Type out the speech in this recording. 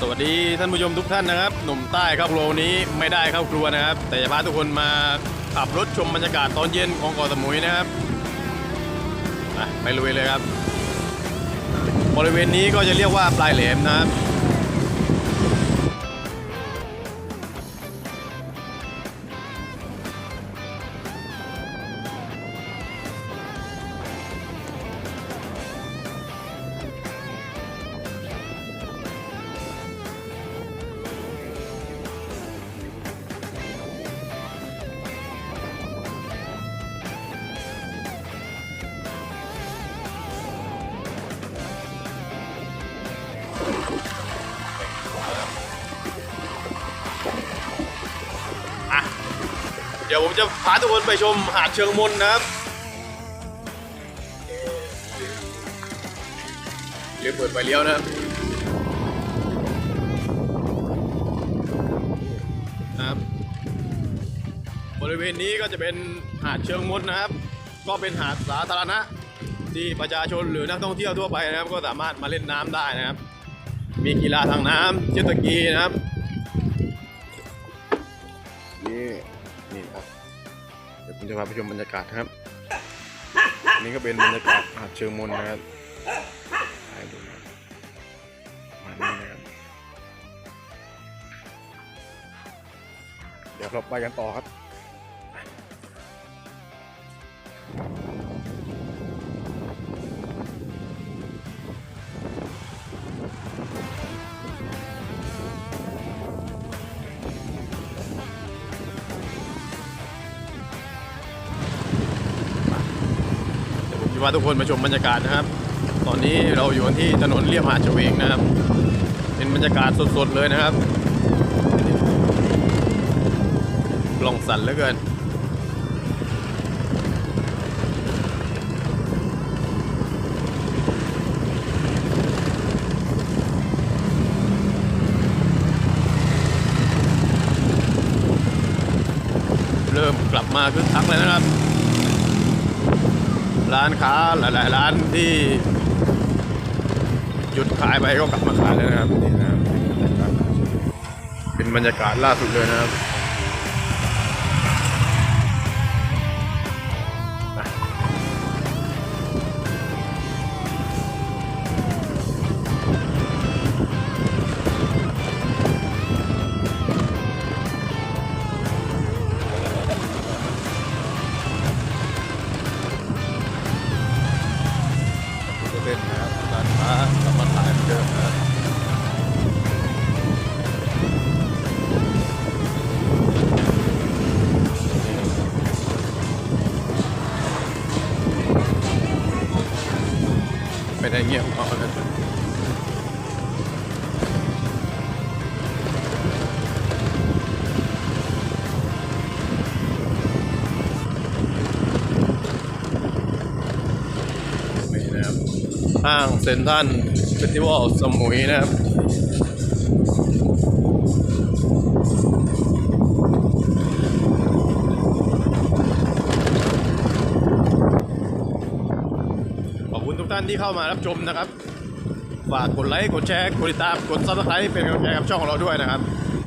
สวัสดีท่านผู้ชมทุกท่านนะครับ หนุ่มใต้ครับโลนี้ไม่ได้เข้าครัวนะครับ แต่จะพาทุกคนมาขับรถชมบรรยากาศตอนเย็นของเกาะสมุยนะครับไปลุยเลยครับ บริเวณนี้ก็จะเรียกว่าปลายแหลมนะครับ เดี๋ยวผมจะพาทุกคนไปชมหาดเชิงมนนะครับเลี้ยวเปิดไฟเลี้ยวนะครับครับ บริเวณนี้ก็จะเป็นหาดเชิงมนนะครับ ก็เป็นหาดสาธารณะ ที่ประชาชนหรือนักท่องเที่ยวทั่วไปนะครับ ก็สามารถมาเล่นน้ำได้นะครับ มีกีฬาทางน้ำเจ็ตสกีนะครับนี่ นี่ครับ เดี๋ยวผมจะพาไปชมบรรยากาศครับ อันนี้ก็เป็นบรรยากาศหาดเชิงมนนะครับให้ดูนะมานี่นะครับ เดี๋ยวเราไปกันต่อครับ เดี๋ยวผมจะพาทุกคนมาชมบรรยากาศนะครับ ตอนนี้เราอยู่ที่ถนนเลียบหาดเฉวงนะครับ เป็นบรรยากาศสดๆเลยนะครับกล่องสั่นเหลือเกินเริ่มกลับมาคึกคักเลยนะครับ ร้านค้าหลาย ๆ ร้านที่หยุดขายไปก็กลับมาขายแล้วนะครับนี่นะครับเป็นบรรยากาศล่าสุดเลยนะครับ นค้ากลับมาขายเหมือนเดิมนะครับไม่ได้เงียบเอานะ ห้างเซ็นทรัลเฟสติวัลสมุยนะครับขอบคุณทุกท่านที่เข้ามารับชมนะครับ ฝากกดไลค์ กดแชร์ กดติดตาม กดซับสไครต์เป็นกำลังใจกับช่องของเราด้วยนะครับ